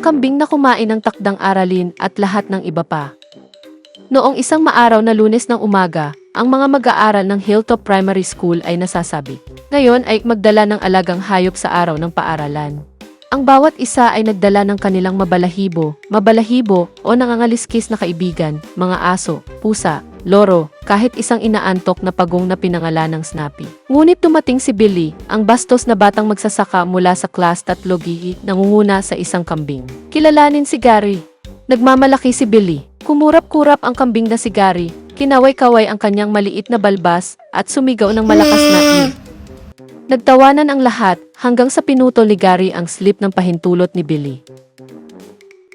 Ang kambing na kumain ng takdang aralin at lahat ng iba pa. Noong isang maaraw na lunes ng umaga, ang mga mag-aaral ng Hilltop Primary School ay nasasabi. Ngayon ay magdala ng alagang hayop sa araw ng paaralan. Ang bawat isa ay nagdala ng kanilang mabalahibo, mabalahibo o nangangaliskis na kaibigan, mga aso, pusa, loro, kahit isang inaantok na pagong na pinangalan ng Snappy. Ngunit dumating si Billy, ang bastos na batang magsasaka mula sa class 3 gihi, nangunguna sa isang kambing. Kilalanin si Gary. Nagmamalaki si Billy. Kumurap-kurap ang kambing na si Gary, kinaway-kaway ang kanyang maliit na balbas at sumigaw ng malakas na i. Nagtawanan ang lahat hanggang sa pinutol ni Gary ang slip ng pahintulot ni Billy.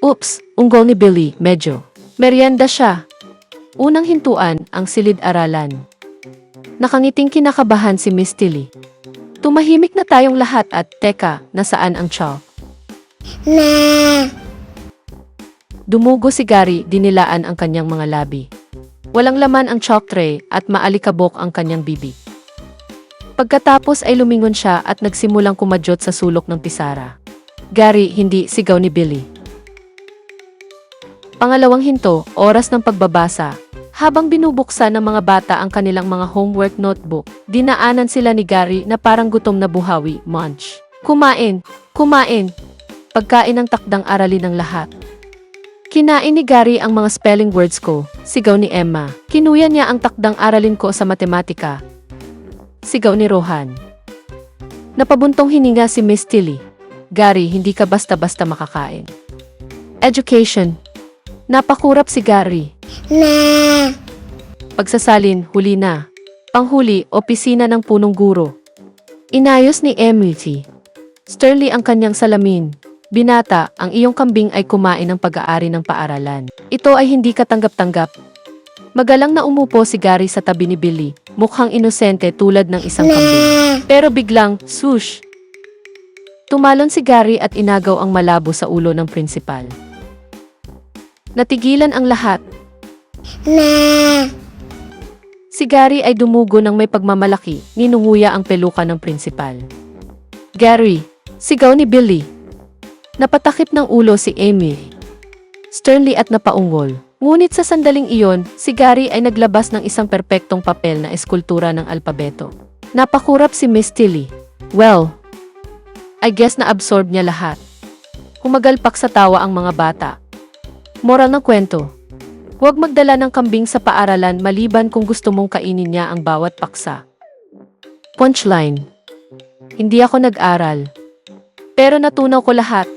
Oops, unggol ni Billy, medyo. Merienda siya. Unang hintuan ang silid-aralan. Nakangiting kinakabahan si Miss Tilly. Tumahimik na tayong lahat at teka, nasaan ang chalk? Na. Dumugo si Gary, dinilaan ang kanyang mga labi. Walang laman ang chalk tray at maalikabok ang kanyang bibig. Pagkatapos ay lumingon siya at nagsimulang kumadyot sa sulok ng pisara. Gary, hindi sigaw ni Billy. Pangalawang hinto, oras ng pagbabasa. Habang binubuksan ng mga bata ang kanilang mga homework notebook, dinaanan sila ni Gary na parang gutom na buhawi, munch. Kumain, kumain. Pagkain ng takdang aralin ng lahat. Kinain ni Gary ang mga spelling words ko, sigaw ni Emma. Kinuya niya ang takdang aralin ko sa matematika. Sigaw ni Rohan. Napabuntong hininga si Miss Tilly. Gary, hindi ka basta-basta makakain. Education. Napakurap si Gary. Na. Pagsasalin, huli na. Panghuli, opisina ng punong guro. Inayos ni Emily. Sterly ang kanyang salamin. Binata, ang iyong kambing ay kumain ng pag-aari ng paaralan. Ito ay hindi katanggap-tanggap. Magalang na umupo si Gary sa tabi ni Billy, mukhang inosente tulad ng isang kambing. Pero biglang, swoosh! Tumalon si Gary at inagaw ang malabo sa ulo ng prinsipal. Natigilan ang lahat. Na. Si Gary ay dumugo ng may pagmamalaki, ninunguya ang peluka ng prinsipal. Gary, sigaw ni Billy. Napatakip ng ulo si Amy. Sternly at napaungol. Ngunit sa sandaling iyon, si Gary ay naglabas ng isang perpektong papel na eskultura ng alpabeto. Napakurap si Miss Tilly. Well, I guess na-absorb niya lahat. Humagalpak sa tawa ang mga bata. Moral ng kwento. Huwag magdala ng kambing sa paaralan maliban kung gusto mong kainin niya ang bawat paksa. Punchline. Hindi ako nag-aral. Pero natunaw ko lahat.